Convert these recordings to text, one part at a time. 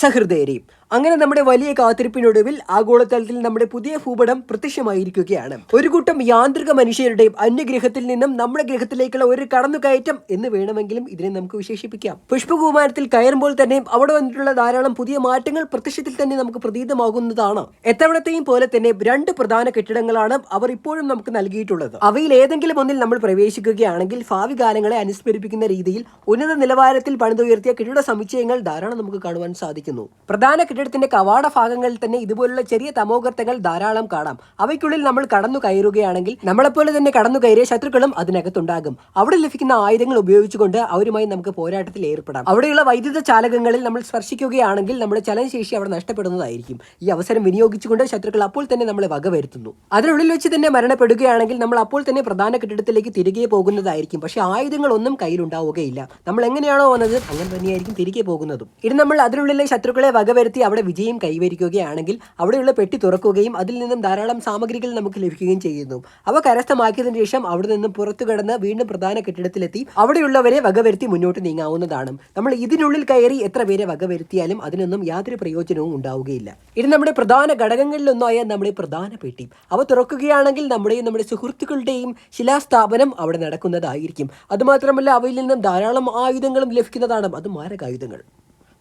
സഹൃദയരെയും. അങ്ങനെ നമ്മുടെ വലിയ കാത്തിരിപ്പിനൊടുവിൽ ആഗോളതലത്തിൽ നമ്മുടെ പുതിയ ഭൂപടം പ്രത്യക്ഷമായിരിക്കുകയാണ്. ഒരു കൂട്ടം യാന്ത്രിക മനുഷ്യരുടെയും അന്യഗ്രഹത്തിൽ നിന്നും നമ്മുടെ ഗ്രഹത്തിലേക്കുള്ള ഒരു കടന്നുകയറ്റം എന്ന് വേണമെങ്കിലും ഇതിനെ നമുക്ക് വിശേഷിപ്പിക്കാം. പുഷ്പകുമാരത്തിൽ കയറുമ്പോൾ തന്നെ അവിടെ വന്നിട്ടുള്ള ധാരാളം പുതിയ മാറ്റങ്ങൾ പ്രത്യക്ഷത്തിൽ തന്നെ നമുക്ക് പ്രതീതമാകുന്നതാണ്. എത്തവണത്തെയും പോലെ തന്നെ രണ്ട് പ്രധാന കെട്ടിടങ്ങളാണ് അവർ ഇപ്പോഴും നമുക്ക് നൽകിയിട്ടുള്ളത്. അവയിൽ ഏതെങ്കിലും ഒന്നിൽ നമ്മൾ പ്രവേശിക്കുകയാണെങ്കിൽ ഭാവി കാലങ്ങളെ അനുസ്മരിപ്പിക്കുന്ന രീതിയിൽ ഉന്നത നിലവാരത്തിൽ പണിതുയർത്തിയ കെട്ടിട സമുച്ചയങ്ങൾ ധാരാളം നമുക്ക് കാണുവാൻ സാധിക്കുന്നു. പ്രധാന കെട്ടിടത്തിന്റെ കവാട ഭാഗങ്ങളിൽ തന്നെ ഇതുപോലുള്ള ചെറിയ തമോഗർത്തങ്ങൾ ധാരാളം കാണാം. അവയ്ക്കുള്ളിൽ നമ്മൾ കടന്നു കയറുകയാണെങ്കിൽ നമ്മളെപ്പോലെ തന്നെ കടന്നു കയറിയ ശത്രുക്കളും അതിനകത്തുണ്ടാകും. അവിടെ ലഭിക്കുന്ന ആയുധങ്ങൾ ഉപയോഗിച്ചുകൊണ്ട് അവരുമായി നമുക്ക് പോരാട്ടത്തിൽ ഏർപ്പെടാം. അവിടെയുള്ള വൈദ്യുത ചാലകങ്ങളിൽ നമ്മൾ സ്പർശിക്കുകയാണെങ്കിൽ നമ്മുടെ ചലനശേഷി അവിടെ നഷ്ടപ്പെടുന്നതായിരിക്കും. ഈ അവസരം വിനിയോഗിച്ചുകൊണ്ട് ശത്രുക്കൾ അപ്പോൾ തന്നെ നമ്മളെ വകവരുത്തുന്നു. അതിനുള്ളിൽ വെച്ച് തന്നെ മരണപ്പെടുകയാണെങ്കിൽ നമ്മൾ അപ്പോൾ തന്നെ പ്രധാന കെട്ടിടത്തിലേക്ക് തിരികെ പോകുന്നതായിരിക്കും. പക്ഷേ ആയുധങ്ങളൊന്നും കയ്യിലുണ്ടാവുകയില്ല. നമ്മൾ എങ്ങനെയാണോ വന്നത് അങ്ങനെ തന്നെയായിരിക്കും തിരികെ പോകുന്നതും. ഇനി നമ്മൾ അതിനുള്ളിലെ ശത്രുക്കളെ വകവരുത്തി അവിടെ വിജയം കൈവരിക്കുകയാണെങ്കിൽ അവിടെയുള്ള പെട്ടി തുറക്കുകയും അതിൽ നിന്നും ധാരാളം സാമഗ്രികൾ നമുക്ക് ലഭിക്കുകയും ചെയ്യുന്നു. അവ കരസ്ഥമാക്കിയതിനു ശേഷം അവിടെ നിന്നും പുറത്തു കടന്ന് വീണ്ടും പ്രധാന കെട്ടിടത്തിലെത്തി അവിടെയുള്ളവരെ വകവരുത്തി മുന്നോട്ട് നീങ്ങാവുന്നതാണ്. നമ്മൾ ഇതിനുള്ളിൽ കയറി എത്ര പേരെ വകവരുത്തിയാലും അതിനൊന്നും യാതൊരു പ്രയോജനവും ഉണ്ടാവുകയില്ല. ഇത് നമ്മുടെ പ്രധാന ഘടകങ്ങളിലൊന്നായ നമ്മുടെ പ്രധാന പെട്ടി. അവ തുറക്കുകയാണെങ്കിൽ നമ്മുടെയും നമ്മുടെ സുഹൃത്തുക്കളുടെയും ശിലാസ്ഥാപനം അവിടെ നടക്കുന്നതായിരിക്കും. അതുമാത്രമല്ല അവയിൽ നിന്നും ധാരാളം ആയുധങ്ങളും ലഭിക്കുന്നതാണ്. അത് മാരകായുധങ്ങൾ.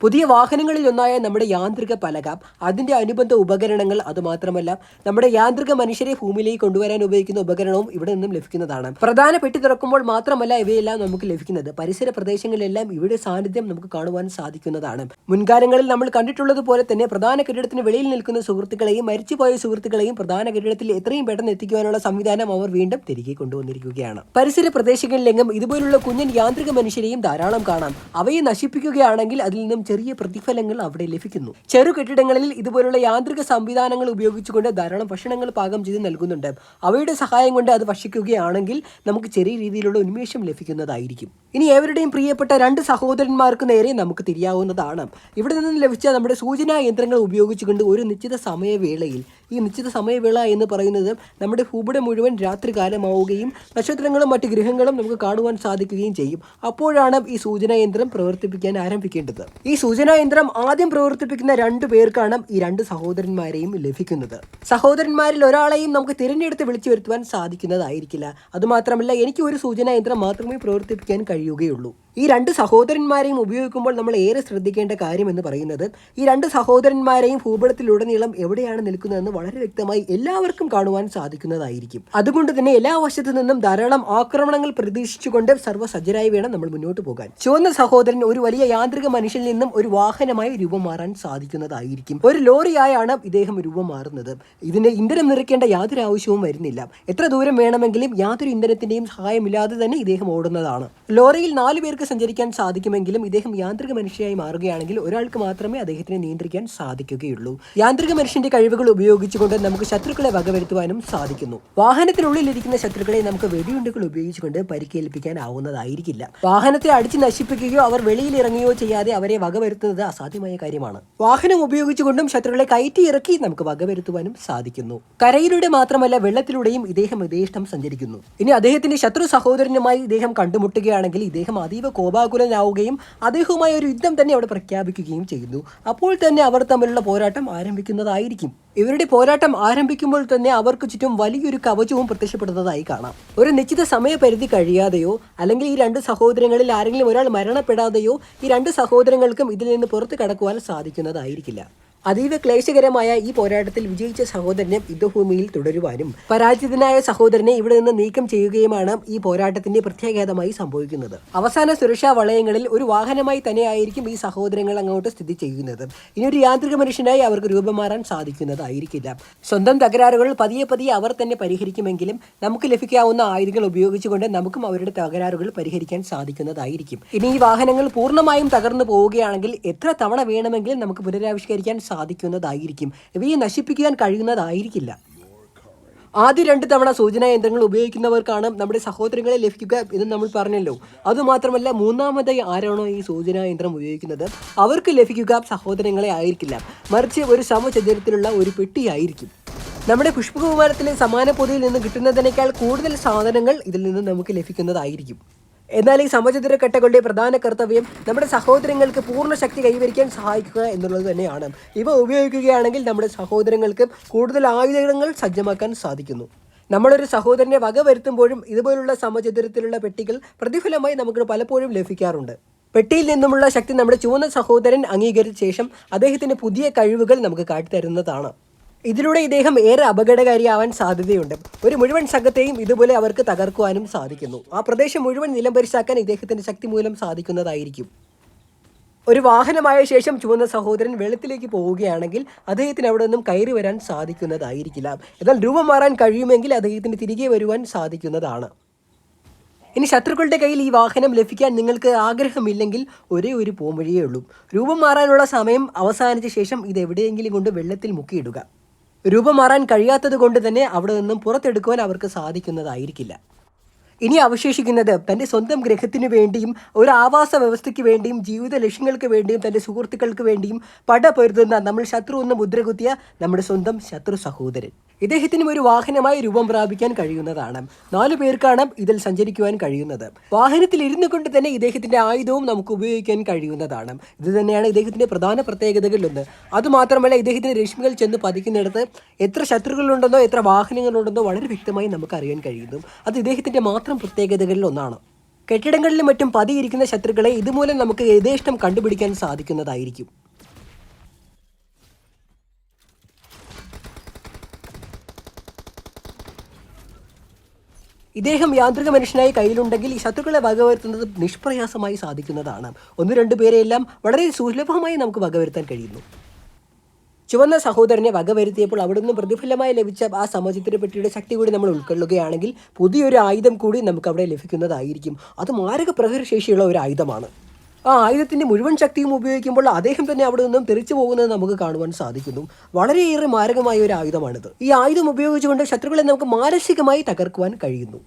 പുതിയ വാഹനങ്ങളിൽ ഒന്നായ നമ്മുടെ യാന്ത്രിക പലക. അതിന്റെ അനുബന്ധ ഉപകരണങ്ങൾ അതുമാത്രമല്ല നമ്മുടെ യാന്ത്രിക മനുഷ്യരെ ഭൂമിയിലേക്ക് കൊണ്ടുവരാൻ ഉപയോഗിക്കുന്ന ഉപകരണവും ഇവിടെ നിന്നും ലഭിക്കുന്നതാണ്. പ്രധാന പെട്ടി തുറക്കുമ്പോൾ മാത്രമല്ല ഇവയെല്ലാം നമുക്ക് ലഭിക്കുന്നത്. പരിസര പ്രദേശങ്ങളിലെല്ലാം ഇവിടെ സാന്നിധ്യം നമുക്ക് കാണുവാൻ സാധിക്കുന്നതാണ്. മുൻകാലങ്ങളിൽ നമ്മൾ കണ്ടിട്ടുള്ളത് പോലെ തന്നെ പ്രധാന കെട്ടിടത്തിന് വെളിയിൽ നിൽക്കുന്ന സുഹൃത്തുക്കളെയും മരിച്ചുപോയ സുഹൃത്തുക്കളെയും പ്രധാന കെട്ടിടത്തിൽ എത്രയും പെട്ടെന്ന് എത്തിക്കുവാനുള്ള സംവിധാനം അവർ വീണ്ടും തിരികെ കൊണ്ടുവന്നിരിക്കുകയാണ്. പരിസര പ്രദേശങ്ങളിലെങ്ങും ഇതുപോലുള്ള കുഞ്ഞൻ യാന്ത്രിക മനുഷ്യരെയും ധാരാളം കാണാം. അവയെ നശിപ്പിക്കുകയാണെങ്കിൽ അതിൽ നിന്നും ചെറിയ പ്രതിഫലങ്ങൾ അവിടെ ലഭിക്കുന്നു. ചെറു കെട്ടിടങ്ങളിൽ ഇതുപോലുള്ള യാന്ത്രിക സംവിധാനങ്ങൾ ഉപയോഗിച്ചുകൊണ്ട് ധാരാളം ഭക്ഷണങ്ങൾ പാകം ചെയ്ത് നൽകുന്നുണ്ട്. അവയുടെ സഹായം കൊണ്ട് അത് ഭക്ഷിക്കുകയാണെങ്കിൽ നമുക്ക് ചെറിയ രീതിയിലുള്ള ഉന്മേഷം ലഭിക്കുന്നതായിരിക്കും. ഇനി ഏവരുടെയും പ്രിയപ്പെട്ട രണ്ട് സഹോദരന്മാർക്ക് നേരെ നമുക്ക് തിരിയാവുന്നതാണ്. ഇവിടെ നിന്ന് ലഭിച്ച നമ്മുടെ സൂചനാ യന്ത്രങ്ങൾ ഉപയോഗിച്ചുകൊണ്ട് ഒരു നിശ്ചിത സമയവേളയിൽ ഈ നിശ്ചിത സമയവേള എന്ന് പറയുന്നത് നമ്മുടെ ഭൂപടം മുഴുവൻ രാത്രികാലമാവുകയും നക്ഷത്രങ്ങളും മറ്റ് ഗ്രഹങ്ങളും നമുക്ക് കാണുവാൻ സാധിക്കുകയും ചെയ്യും. അപ്പോഴാണ് ഈ സൂചനാ യന്ത്രം പ്രവർത്തിപ്പിക്കാൻ ആരംഭിക്കേണ്ടത്. ഈ സൂചനാ യന്ത്രം ആദ്യം പ്രവർത്തിപ്പിക്കുന്ന രണ്ടു പേർക്കാണ് ഈ രണ്ട് സഹോദരന്മാരെയും ലഭിക്കുന്നത്. സഹോദരന്മാരിൽ ഒരാളെയും നമുക്ക് തിരഞ്ഞെടുത്ത് വിളിച്ചു വരുത്തുവാൻ സാധിക്കുന്നതായിരിക്കില്ല. അതുമാത്രമല്ല എനിക്ക് ഒരു സൂചനാ യന്ത്രം മാത്രമേ പ്രവർത്തിപ്പിക്കാൻ കഴിയുകയുള്ളൂ. ഈ രണ്ട് സഹോദരന്മാരെയും ഉപയോഗിക്കുമ്പോൾ നമ്മൾ ഏറെ ശ്രദ്ധിക്കേണ്ട കാര്യം എന്ന് പറയുന്നത് ഈ രണ്ട് സഹോദരന്മാരെയും ഭൂപടത്തിലുടനീളം എവിടെയാണ് നിൽക്കുന്നതെന്ന് വളരെ വ്യക്തമായി എല്ലാവർക്കും കാണുവാൻ സാധിക്കുന്നതായിരിക്കും. അതുകൊണ്ട് തന്നെ എല്ലാ വശത്തു നിന്നും ധാരാളം ആക്രമണങ്ങൾ പ്രതീക്ഷിച്ചുകൊണ്ട് സർവസജ്ജരായി വേണം നമ്മൾ മുന്നോട്ട് പോകാൻ. ചുവന്ന സഹോദരൻ ഒരു വലിയ യാന്ത്രിക മനുഷ്യനിൽ നിന്നും ഒരു വാഹനമായി രൂപം മാറാൻ സാധിക്കുന്നതായിരിക്കും. ഒരു ലോറിയായാണ് ഇദ്ദേഹം രൂപം മാറുന്നത്. ഇതിന് ഇന്ധനം നിറയ്ക്കേണ്ട യാതൊരു ആവശ്യവും വരുന്നില്ല. എത്ര ദൂരം വേണമെങ്കിലും യാതൊരു ഇന്ധനത്തിന്റെയും സഹായമില്ലാതെ തന്നെ ഇദ്ദേഹം ഓടുന്നതാണ്. ലോറിയിൽ നാല് പേർക്ക് സഞ്ചരിക്കാൻ സാധിക്കുമെങ്കിലും ഇദ്ദേഹം യാന്ത്രിക മനുഷ്യയായി മാറുകയാണെങ്കിൽ ഒരാൾക്ക് മാത്രമേ അദ്ദേഹത്തിനെ നിയന്ത്രിക്കാൻ സാധിക്കുകയുള്ളൂ. യാന്ത്രിക മനുഷ്യന്റെ കഴിവുകൾ ഉപയോഗിച്ചുകൊണ്ട് നമുക്ക് ശത്രുക്കളെ വകവരുത്തുവാനും സാധിക്കുന്നു. വാഹനത്തിനുള്ളിലിരിക്കുന്ന ശത്രുക്കളെ നമുക്ക് വെടിയുണ്ടുകൾ ഉപയോഗിച്ചുകൊണ്ട് പരിക്കേൽപ്പിക്കാനാവുന്നതായിരിക്കില്ല. വാഹനത്തെ അടിച്ചു നശിപ്പിക്കുകയോ അവർ വെളിയിൽ ഇറങ്ങുകയോ ചെയ്യാതെ അവരെ വകവരുത്തുന്നത് അസാധ്യമായ കാര്യമാണ്. വാഹനം ഉപയോഗിച്ചുകൊണ്ടും ശത്രുക്കളെ കയറ്റി ഇറക്കി നമുക്ക് വകവരുത്തുവാനും സാധിക്കുന്നു. കരയിലൂടെ മാത്രമല്ല വെള്ളത്തിലൂടെയും ഇദ്ദേഹം യഥേഷ്ടം സഞ്ചരിക്കുന്നു. ഇനി അദ്ദേഹത്തിന്റെ ശത്രു സഹോദരനുമായി ഇദ്ദേഹം കണ്ടുമുട്ടുകയാണെങ്കിൽ ഇദ്ദേഹം അതീവ കോപാകുലനാവുകയും അദ്ദേഹവുമായി ഒരു യുദ്ധം തന്നെ അവിടെ പ്രഖ്യാപിക്കുകയും ചെയ്യുന്നു. അപ്പോൾ തന്നെ അവർ തമ്മിലുള്ള പോരാട്ടം ആരംഭിക്കുന്നതായിരിക്കും. ഇവരുടെ പോരാട്ടം ആരംഭിക്കുമ്പോൾ തന്നെ അവർക്ക് ചുറ്റും വലിയൊരു കവചവും പ്രത്യക്ഷപ്പെടുന്നതായി കാണാം. ഒരു നിശ്ചിത സമയപരിധി കഴിയാതെയോ അല്ലെങ്കിൽ ഈ രണ്ട് സഹോദരങ്ങളിൽ ആരെങ്കിലും ഒരാൾ മരണപ്പെടാതെയോ ഈ രണ്ട് സഹോദരങ്ങൾക്കും ഇതിൽ നിന്ന് പുറത്തു കടക്കുവാൻ സാധിക്കുന്നതായിരിക്കില്ല. അതീവ ക്ലേശകരമായ ഈ പോരാട്ടത്തിൽ വിജയിച്ച സഹോദരനെ യുദ്ധഭൂമിയിൽ തുടരുവാനും പരാജിതനായ സഹോദരനെ ഇവിടെ നിന്ന് നീക്കം ചെയ്യുകയുമാണ് ഈ പോരാട്ടത്തിന്റെ പ്രത്യാഘാതമായി സംഭവിക്കുന്നത്. അവസാന സുരക്ഷാ വളയങ്ങളിൽ ഒരു വാഹനമായി തന്നെയായിരിക്കും ഈ സഹോദരങ്ങൾ അങ്ങോട്ട് സ്ഥിതി ചെയ്യുന്നത്. ഇനി ഒരു യാന്ത്രിക മനുഷ്യനായി അവർക്ക് രൂപം മാറാൻ സാധിക്കുന്നതായിരിക്കില്ല. സ്വന്തം തകരാറുകൾ പതിയെ പതിയെ അവർ തന്നെ പരിഹരിക്കുമെങ്കിലും നമുക്ക് ലഭിക്കാവുന്ന ആയുധങ്ങൾ ഉപയോഗിച്ചുകൊണ്ട് നമുക്കും അവരുടെ തകരാറുകൾ പരിഹരിക്കാൻ സാധിക്കുന്നതായിരിക്കും. ഇനി ഈ വാഹനങ്ങൾ പൂർണമായും തകർന്നു പോവുകയാണെങ്കിൽ എത്ര തവണ വേണമെങ്കിലും നമുക്ക് പുനരാവിഷ്കരിക്കാൻ സാധിക്കുന്നതായിരിക്കും. ഇവയെ നശിപ്പിക്കാൻ കഴിയുന്നതായിരിക്കില്ല. ആദ്യ രണ്ട് തവണ സൂചനാ യന്ത്രങ്ങൾ ഉപയോഗിക്കുന്നവർക്കാണ് നമ്മുടെ സഹോദരങ്ങളെ ലഭിക്കുക എന്ന് നമ്മൾ പറഞ്ഞല്ലോ. അതുമാത്രമല്ല മൂന്നാമതായി ആരാണോ ഈ സൂചനാ യന്ത്രം ഉപയോഗിക്കുന്നത്? അവർക്ക് ലഭിക്കുക സഹോദരങ്ങളെ ആയിരിക്കില്ല. മറിച്ച് ഒരു സമചതുരത്തിലുള്ള ഒരു പെട്ടിയായിരിക്കും. നമ്മുടെ പുഷ്പകുമാരത്തിലെ സമാന പൊതിയിൽ നിന്ന് കിട്ടുന്നതിനേക്കാൾ കൂടുതൽ സാധനങ്ങൾ ഇതിൽ നിന്ന് നമുക്ക് ലഭിക്കുന്നതായിരിക്കും. എന്നാൽ ഈ സമചതുര കെട്ടകളുടെ പ്രധാന കർത്തവ്യം നമ്മുടെ സഹോദരങ്ങൾക്ക് പൂർണ ശക്തി കൈവരിക്കാൻ സഹായിക്കുക എന്നുള്ളത് തന്നെയാണ്. ഇവ ഉപയോഗിക്കുകയാണെങ്കിൽ നമ്മുടെ സഹോദരങ്ങൾക്ക് കൂടുതൽ ആയുധങ്ങൾ സജ്ജമാക്കാൻ സാധിക്കുന്നു. നമ്മളൊരു സഹോദരനെ വക വരുത്തുമ്പോഴും ഇതുപോലുള്ള സമചതുരത്തിലുള്ള പെട്ടികൾ പ്രതിഫലമായി നമുക്ക് പലപ്പോഴും ലഭിക്കാറുണ്ട്. പെട്ടിയിൽ നിന്നുമുള്ള ശക്തി നമ്മുടെ ചുവന്ന സഹോദരൻ അംഗീകരിച്ച ശേഷം അദ്ദേഹത്തിന്റെ പുതിയ കഴിവുകൾ നമുക്ക് കാട്ടിത്തരുന്നതാണ്. ഇതിലൂടെ ഇദ്ദേഹം ഏറെ അപകടകാരിയാവാൻ സാധ്യതയുണ്ട്. ഒരു മുഴുവൻ സംഘത്തെയും ഇതുപോലെ അവർക്ക് തകർക്കുവാനും സാധിക്കുന്നു. ആ പ്രദേശം മുഴുവൻ നിലം പരിശാക്കാൻ ഇദ്ദേഹത്തിന്റെ ശക്തി മൂലം സാധിക്കുന്നതായിരിക്കും. ഒരു വാഹനമായ ശേഷം ചുവന്ന സഹോദരൻ വെള്ളത്തിലേക്ക് പോവുകയാണെങ്കിൽ അദ്ദേഹത്തിന് അവിടെ നിന്നും കയറി വരാൻ സാധിക്കുന്നതായിരിക്കില്ല. എന്നാൽ രൂപം മാറാൻ കഴിയുമെങ്കിൽ അദ്ദേഹത്തിന് തിരികെ വരുവാൻ സാധിക്കുന്നതാണ്. ഇനി ശത്രുക്കളുടെ കയ്യിൽ ഈ വാഹനം ലഭിക്കാൻ നിങ്ങൾക്ക് ആഗ്രഹമില്ലെങ്കിൽ ഒരേ ഒരു പോംവഴിയേ ഉള്ളൂ. രൂപം മാറാനുള്ള സമയം അവസാനിച്ച ശേഷം ഇത് എവിടെയെങ്കിലും കൊണ്ട് വെള്ളത്തിൽ മുക്കിയിടുക. രൂപം മാറാൻ കഴിയാത്തത് കൊണ്ട് തന്നെ അവിടെ നിന്നും പുറത്തെടുക്കുവാൻ അവർക്ക് സാധിക്കുന്നതായിരിക്കില്ല. ഇനി അവശേഷിക്കുന്നത് തന്റെ സ്വന്തം ഗ്രഹത്തിനു വേണ്ടിയും ഒരു ആവാസ വ്യവസ്ഥയ്ക്ക് വേണ്ടിയും ജീവിത ലക്ഷ്യങ്ങൾക്ക് വേണ്ടിയും തന്റെ സുഹൃത്തുക്കൾക്ക് വേണ്ടിയും പട പൊരുതുന്ന നമ്മൾ ശത്രു എന്ന് മുദ്രകുത്തിയ നമ്മുടെ സ്വന്തം ശത്രു സഹോദരൻ. ഇദ്ദേഹത്തിനും ഒരു വാഹനമായി രൂപം പ്രാപിക്കാൻ കഴിയുന്നതാണ്. നാലു പേർക്കാണ് ഇതിൽ സഞ്ചരിക്കുവാൻ കഴിയുന്നത്. വാഹനത്തിൽ ഇരുന്നു കൊണ്ട് തന്നെ ഇദ്ദേഹത്തിന്റെ ആയുധവും നമുക്ക് ഉപയോഗിക്കാൻ കഴിയുന്നതാണ്. ഇത് തന്നെയാണ് ഇദ്ദേഹത്തിന്റെ പ്രധാന പ്രത്യേകതകളിലൊന്ന്. അതുമാത്രമല്ല ഇദ്ദേഹത്തിന്റെ രശ്മികൾ ചെന്ന് പതിക്കുന്നിടത്ത് എത്ര ശത്രുക്കളുണ്ടെന്നോ എത്ര വാഹനങ്ങളുണ്ടെന്നോ വളരെ വ്യക്തമായി നമുക്ക് അറിയാൻ കഴിയുന്നു. അത് ഇദ്ദേഹത്തിന്റെ മാത്രം പ്രത്യേകതകളിൽ ഒന്നാണ്. കെട്ടിടങ്ങളിലും മറ്റും പതിയിരിക്കുന്ന ശത്രുക്കളെ ഇതുമൂലം നമുക്ക് യഥേഷ്ടം കണ്ടുപിടിക്കാൻ സാധിക്കുന്നതായിരിക്കും. ഇദ്ദേഹം യാന്ത്രിക മനുഷ്യനായി കയ്യിലുണ്ടെങ്കിൽ ഈ ശത്രുക്കളെ വകവരുത്തുന്നത് നിഷ്പ്രയാസമായി സാധിക്കുന്നതാണ്. ഒന്ന് രണ്ട് പേരെയെല്ലാം വളരെ സുലഭമായി നമുക്ക് വകവരുത്താൻ കഴിയുന്നു. ചുവന്ന സഹോദരനെ വകവരുത്തിയപ്പോൾ അവിടുന്ന് പ്രതിഫലമായി ലഭിച്ച ആ സമചിത്രപ്പെട്ടിയുടെ ശക്തി കൂടി നമ്മൾ ഉൾക്കൊള്ളുകയാണെങ്കിൽ പുതിയൊരു ആയുധം കൂടി നമുക്ക് അവിടെ ലഭിക്കുന്നതായിരിക്കും. അത് മാരക പ്രഹരശേഷിയുള്ള ഒരു ആയുധമാണ്. ആ ആയുധത്തിന്റെ മുഴുവൻ ശക്തിയും ഉപയോഗിക്കുമ്പോൾ അദ്ദേഹം തന്നെ അവിടെ നിന്നും തിരിച്ചു പോകുന്നത് നമുക്ക് കാണുവാൻ സാധിക്കുന്നു. വളരെയേറെ മാരകമായ ഒരു ആയുധമാണിത്. ഈ ആയുധം ഉപയോഗിച്ചുകൊണ്ട് ശത്രുക്കളെ നമുക്ക് മാനസികമായി തകർക്കുവാൻ കഴിയുന്നു.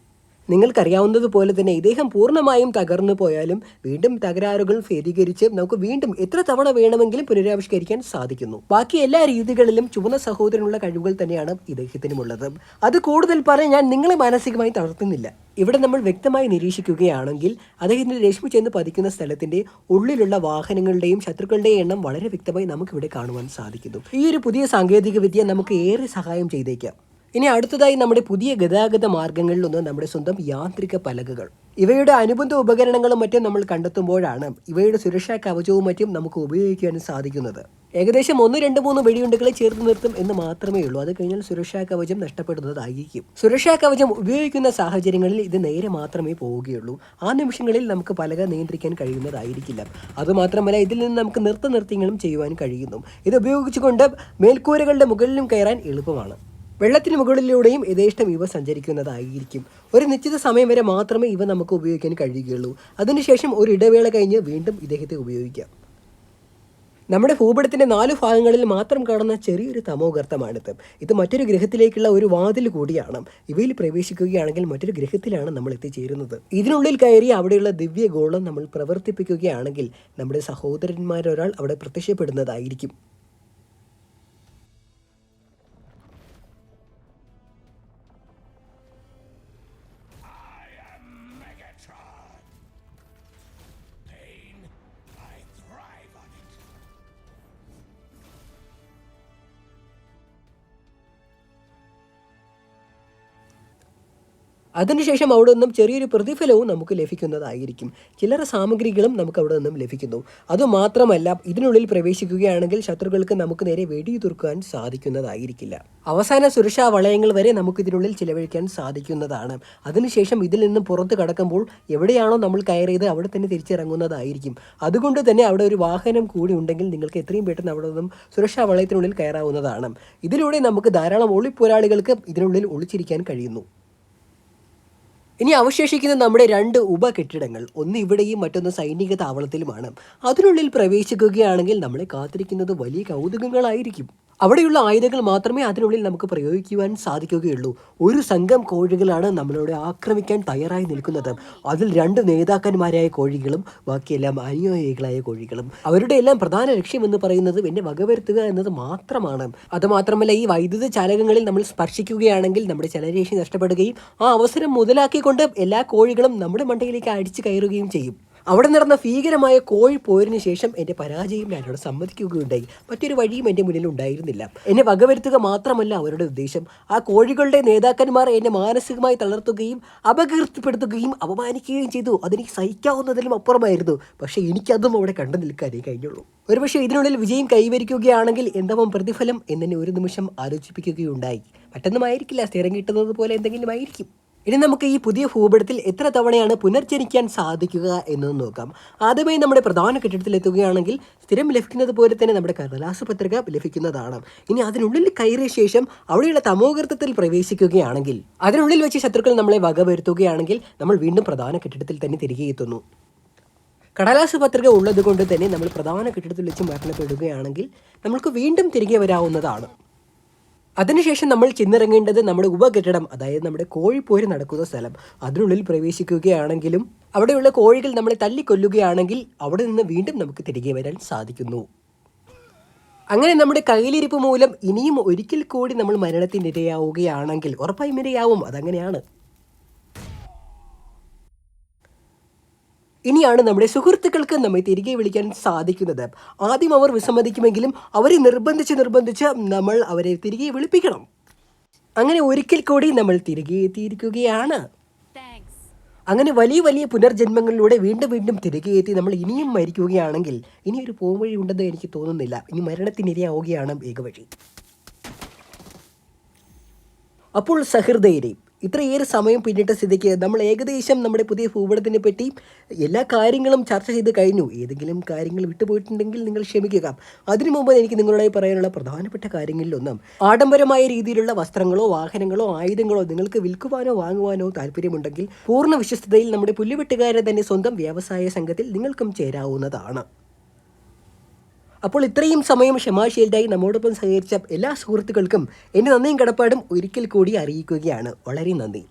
നിങ്ങൾക്കറിയാവുന്നതുപോലെ തന്നെ ഇദ്ദേഹം പൂർണമായും തകർന്നു പോയാലും വീണ്ടും തകരാറുകൾ ഫേദീകരിച്ച് നമുക്ക് വീണ്ടും എത്ര തവണ വേണമെങ്കിലും പുനരാവിഷ്കരിക്കാൻ സാധിക്കുന്നു. ബാക്കി എല്ലാ രീതികളിലും ചുവന്ന സഹോദരനുള്ള കഴിവുകൾ തന്നെയാണ് ഇദ്ദേഹത്തിനുമുള്ളത്. അത് കൂടുതൽ പറഞ്ഞ് ഞാൻ നിങ്ങളെ മാനസികമായി തളർത്തുന്നില്ല. ഇവിടെ നമ്മൾ വ്യക്തമായി നിരീക്ഷിക്കുകയാണെങ്കിൽ അദ്ദേഹത്തിന്റെ രശ്മി ചെന്ന് പതിക്കുന്ന സ്ഥലത്തിന്റെ ഉള്ളിലുള്ള വാഹനങ്ങളുടെയും ശത്രുക്കളുടെയും എണ്ണം വളരെ വ്യക്തമായി നമുക്കിവിടെ കാണുവാൻ സാധിക്കുന്നു. ഈ ഒരു പുതിയ സാങ്കേതിക വിദ്യ നമുക്ക് ഏറെ സഹായം ചെയ്തേക്കാം. ഇനി അടുത്തതായി നമ്മുടെ പുതിയ ഗതാഗത മാർഗങ്ങളിലൊന്ന് നമ്മുടെ സ്വന്തം യാന്ത്രിക പലകകൾ. ഇവയുടെ അനുബന്ധ ഉപകരണങ്ങളും മറ്റും നമ്മൾ കണ്ടെത്തുമ്പോഴാണ് ഇവയുടെ സുരക്ഷാ കവചവും മറ്റും നമുക്ക് ഉപയോഗിക്കാൻ സാധിക്കുന്നത്. ഏകദേശം ഒന്ന് രണ്ട് മൂന്ന് വെടിയുണ്ടുകളെ ചേർത്ത് നിർത്തും എന്ന് മാത്രമേ ഉള്ളൂ. അത് കഴിഞ്ഞാൽ സുരക്ഷാ കവചം നഷ്ടപ്പെടുന്നതായിരിക്കും. സുരക്ഷാ കവചം ഉപയോഗിക്കുന്ന സാഹചര്യങ്ങളിൽ ഇത് നേരെ മാത്രമേ പോവുകയുള്ളൂ. ആ നിമിഷങ്ങളിൽ നമുക്ക് പലക നിയന്ത്രിക്കാൻ കഴിയുന്നതായിരിക്കില്ല. അതുമാത്രമല്ല ഇതിൽ നിന്ന് നമുക്ക് നിർത്തു നൃത്യങ്ങളും ചെയ്യുവാൻ കഴിയുന്നു. ഇത് ഉപയോഗിച്ചുകൊണ്ട് മേൽക്കൂരകളുടെ മുകളിലും കയറാൻ എളുപ്പമാണ്. വെള്ളത്തിന് മുകളിലൂടെയും യഥേഷ്ടം ഇവ സഞ്ചരിക്കുന്നതായിരിക്കും. ഒരു നിശ്ചിത സമയം വരെ മാത്രമേ ഇവ നമുക്ക് ഉപയോഗിക്കാൻ കഴിയുകയുള്ളൂ. അതിനുശേഷം ഒരു ഇടവേള കഴിഞ്ഞ് വീണ്ടും ഇദ്ദേഹത്തെ ഉപയോഗിക്കാം. നമ്മുടെ ഭൂപടത്തിന്റെ നാല് ഭാഗങ്ങളിൽ മാത്രം കാണുന്ന ചെറിയൊരു തമോഗർത്തമാണിത്. ഇത് മറ്റൊരു ഗ്രഹത്തിലേക്കുള്ള ഒരു വാതിൽ കൂടിയാണ്. ഇവയിൽ പ്രവേശിക്കുകയാണെങ്കിൽ മറ്റൊരു ഗ്രഹത്തിലാണ് നമ്മൾ എത്തിച്ചേരുന്നത്. ഇതിനുള്ളിൽ കയറി അവിടെയുള്ള ദിവ്യ ഗോളം നമ്മൾ പ്രവർത്തിപ്പിക്കുകയാണെങ്കിൽ നമ്മുടെ സഹോദരന്മാരൊരാൾ അവിടെ പ്രത്യക്ഷപ്പെടുന്നതായിരിക്കും. അതിനുശേഷം അവിടെ നിന്നും ചെറിയൊരു പ്രതിഫലവും നമുക്ക് ലഭിക്കുന്നതായിരിക്കും. ചില്ലറ സാമഗ്രികളും നമുക്ക് അവിടെ നിന്നും ലഭിക്കുന്നു. അതുമാത്രമല്ല ഇതിനുള്ളിൽ പ്രവേശിക്കുകയാണെങ്കിൽ ശത്രുക്കൾക്ക് നമുക്ക് നേരെ വെടിയുതിർക്കാൻ സാധിക്കുന്നതായിരിക്കില്ല. അവസാന സുരക്ഷാ വളയങ്ങൾ വരെ നമുക്ക് ഇതിനുള്ളിൽ ചിലവഴിക്കാൻ സാധിക്കുന്നതാണ്. അതിനുശേഷം ഇതിൽ നിന്നും പുറത്ത് കടക്കുമ്പോൾ എവിടെയാണോ നമ്മൾ കയറിയത് അവിടെ തന്നെ തിരിച്ചിറങ്ങുന്നതായിരിക്കും. അതുകൊണ്ട് തന്നെ അവിടെ ഒരു വാഹനം കൂടി ഉണ്ടെങ്കിൽ നിങ്ങൾക്ക് എത്രയും പെട്ടെന്ന് അവിടെ നിന്നും സുരക്ഷാ വളയത്തിനുള്ളിൽ കയറാവുന്നതാണ്. ഇതിലൂടെ നമുക്ക് ധാരാളം ഒളിപ്പോരാളികൾക്ക് ഇതിനുള്ളിൽ ഒളിച്ചിരിക്കാൻ കഴിയുന്നു. ഇനി അവശേഷിക്കുന്ന നമ്മുടെ രണ്ട് ഉപകെട്ടിടങ്ങൾ. ഒന്ന് ഇവിടെയും മറ്റൊന്ന് സൈനിക താവളത്തിലുമാണ്. അതിനുള്ളിൽ പ്രവേശിക്കുകയാണെങ്കിൽ നമ്മളെ കാത്തിരിക്കുന്നത് വലിയ കൗതുകങ്ങളായിരിക്കും. അവിടെയുള്ള ആയുധങ്ങൾ മാത്രമേ അതിനുള്ളിൽ നമുക്ക് പ്രയോഗിക്കുവാൻ സാധിക്കുകയുള്ളൂ. ഒരു സംഘം കോഴികളാണ് നമ്മളോട് ആക്രമിക്കാൻ തയ്യാറായി നിൽക്കുന്നത്. അതിൽ രണ്ട് നേതാക്കന്മാരായ കോഴികളും ബാക്കിയെല്ലാം അനുയായികളായ കോഴികളും. അവരുടെ എല്ലാം പ്രധാന ലക്ഷ്യം എന്ന് പറയുന്നത് എന്നെ വകവരുത്തുക എന്നത് മാത്രമാണ്. അതുമാത്രമല്ല ഈ വൈദ്യുത ചാലകങ്ങളിൽ നമ്മൾ സ്പർശിക്കുകയാണെങ്കിൽ നമ്മുടെ ചലനശേഷി നഷ്ടപ്പെടുകയും ആ അവസരം മുതലാക്കിക്കൊണ്ട് എല്ലാ കോഴികളും നമ്മുടെ മണ്ടയിലേക്ക് അടിച്ചു കയറുകയും ചെയ്യും. അവിടെ നടന്ന ഭീകരമായ കോഴി പോയതിന് ശേഷം എന്റെ പരാജയം ഞാനോട് സമ്മതിക്കുകയുണ്ടായി. മറ്റൊരു വഴിയും എന്റെ മുന്നിൽ ഉണ്ടായിരുന്നില്ല. എന്നെ വകവരുത്തുക മാത്രമല്ല അവരുടെ ഉദ്ദേശം. ആ കോഴികളുടെ നേതാക്കന്മാർ എന്നെ മാനസികമായി തളർത്തുകയും അപകീർത്തിപ്പെടുത്തുകയും അപമാനിക്കുകയും ചെയ്തു. അതെനിക്ക് സഹിക്കാവുന്നതിലും അപ്പുറമായിരുന്നു. പക്ഷേ എനിക്കതും അവിടെ കണ്ടു നിൽക്കാനേ കഴിഞ്ഞുള്ളൂ. ഒരുപക്ഷെ ഇതിനുള്ളിൽ വിജയം കൈവരിക്കുകയാണെങ്കിൽ എന്താവും പ്രതിഫലം എന്നെ ഒരു നിമിഷം ആലോചിപ്പിക്കുകയുണ്ടായി. മറ്റൊന്നുമായിരിക്കില്ല. സ്ഥിരം കിട്ടുന്നത് പോലെ എന്തെങ്കിലും ആയിരിക്കും ഇനി നമുക്ക് ഈ പുതിയ ഭൂപടത്തിൽ എത്ര തവണയാണ് പുനർജനിക്കാൻ സാധിക്കുക എന്ന് നോക്കാം. ആദ്യമായി നമ്മുടെ പ്രധാന കെട്ടിടത്തിൽ എത്തുകയാണെങ്കിൽ സ്ഥിരം ലഭിക്കുന്നത് പോലെ തന്നെ നമ്മുടെ കടലാസ പത്രിക ലഭിക്കുന്നതാണ്. ഇനി അതിനുള്ളിൽ കയറിയ ശേഷം അവിടെയുള്ള തമോഗർത്തത്തിൽ പ്രവേശിക്കുകയാണെങ്കിൽ അതിനുള്ളിൽ വെച്ച് ശത്രുക്കൾ നമ്മളെ വകവരുത്തുകയാണെങ്കിൽ നമ്മൾ വീണ്ടും പ്രധാന കെട്ടിടത്തിൽ തന്നെ തിരികെ എത്തുന്നു. കടലാസ് പത്രിക ഉള്ളത് കൊണ്ട് തന്നെ നമ്മൾ പ്രധാന കെട്ടിടത്തിൽ വെച്ച് മരണപ്പെടുകയാണെങ്കിൽ നമ്മൾക്ക് വീണ്ടും തിരികെ വരാവുന്നതാണ്. അതിനുശേഷം നമ്മൾ ചെന്നിറങ്ങേണ്ടത് നമ്മുടെ ഉപകെട്ടിടം അതായത് നമ്മുടെ കോഴിപ്പോര് നടക്കുന്ന സ്ഥലം. അതിനുള്ളിൽ പ്രവേശിക്കുകയാണെങ്കിലും അവിടെയുള്ള കോഴികൾ നമ്മളെ തല്ലിക്കൊല്ലുകയാണെങ്കിൽ അവിടെ നിന്ന് വീണ്ടും നമുക്ക് തിരികെ വരാൻ സാധിക്കുന്നു. അങ്ങനെ നമ്മുടെ കയ്യിലിരിപ്പ് മൂലം ഇനിയും ഒരിക്കൽ കൂടി നമ്മൾ മരണത്തിനിരയാവുകയാണെങ്കിൽ ഉറപ്പായും ഇരയാവും. അതങ്ങനെയാണ്. ഇനിയാണ് നമ്മുടെ സുഹൃത്തുക്കൾക്ക് നമ്മെ തിരികെ വിളിക്കാൻ സാധിക്കുന്നത്. ആദ്യം അവർ വിസമ്മതിക്കുമെങ്കിലും അവരെ നിർബന്ധിച്ച് നിർബന്ധിച്ച് നമ്മൾ അവരെ തിരികെ വിളിപ്പിക്കണം. അങ്ങനെ ഒരിക്കൽ കൂടി നമ്മൾ തിരികെ എത്തിയിരിക്കുകയാണ്. അങ്ങനെ വലിയ വലിയ പുനർജന്മങ്ങളിലൂടെ വീണ്ടും വീണ്ടും തിരികെ എത്തി നമ്മൾ ഇനിയും മരിക്കുകയാണെങ്കിൽ ഇനി ഒരു പോംവഴി ഉണ്ടെന്ന് എനിക്ക് തോന്നുന്നില്ല. ഇനി മരണത്തിനിരയാവുകയാണ് ഏകവഴി. അപ്പോൾ സഹൃദയരെ ഇത്രയേറെ സമയം പിന്നിട്ട സ്ഥിതിക്ക് നമ്മൾ ഏകദേശം നമ്മുടെ പുതിയ ഭൂപടത്തിനെ പറ്റി എല്ലാ കാര്യങ്ങളും ചർച്ച ചെയ്ത് കഴിഞ്ഞു. ഏതെങ്കിലും കാര്യങ്ങൾ വിട്ടുപോയിട്ടുണ്ടെങ്കിൽ നിങ്ങൾ ക്ഷമിക്കുക. അതിനു മുമ്പ് എനിക്ക് നിങ്ങളോടായി പറയാനുള്ള പ്രധാനപ്പെട്ട കാര്യങ്ങളിലൊന്നും ആഡംബരമായ രീതിയിലുള്ള വസ്ത്രങ്ങളോ വാഹനങ്ങളോ ആയുധങ്ങളോ നിങ്ങൾക്ക് വിൽക്കുവാനോ വാങ്ങുവാനോ താല്പര്യമുണ്ടെങ്കിൽ പൂർണ വിശ്വസ്തതയിൽ നമ്മുടെ പുല്ലുവെട്ടുകാരെ തന്നെ സ്വന്തം വ്യവസായ സംഘത്തിൽ നിങ്ങൾക്കും ചേരാവുന്നതാണ്. അപ്പോൾ ഇത്രയും സമയം ക്ഷമാശീലതായി നമ്മോടൊപ്പം സഹകരിച്ച എല്ലാ സുഹൃത്തുക്കൾക്കും എന്റെ നന്ദിയും കടപ്പാടും ഒരിക്കൽ കൂടി അറിയിക്കുകയാണ്. വളരെ നന്ദി.